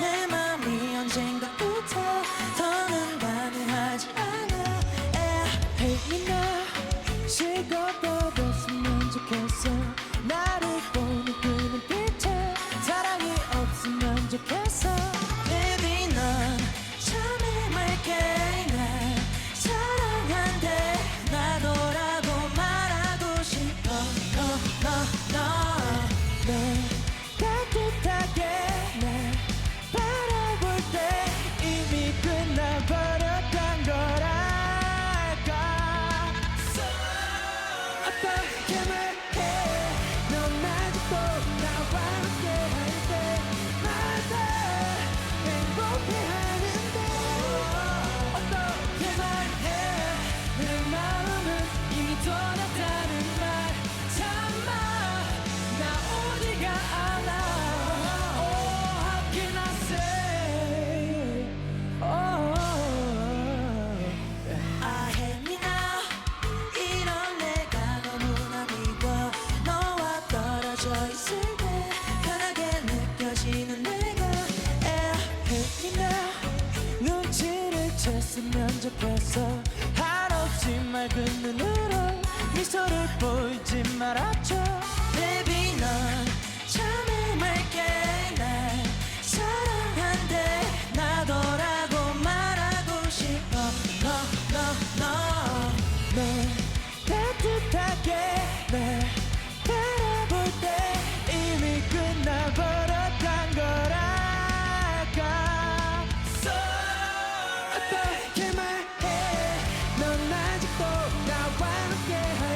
now. Monster! 급해서 한없이 맑은 눈으로 미소를 보이지 말았죠. Baby cualquiera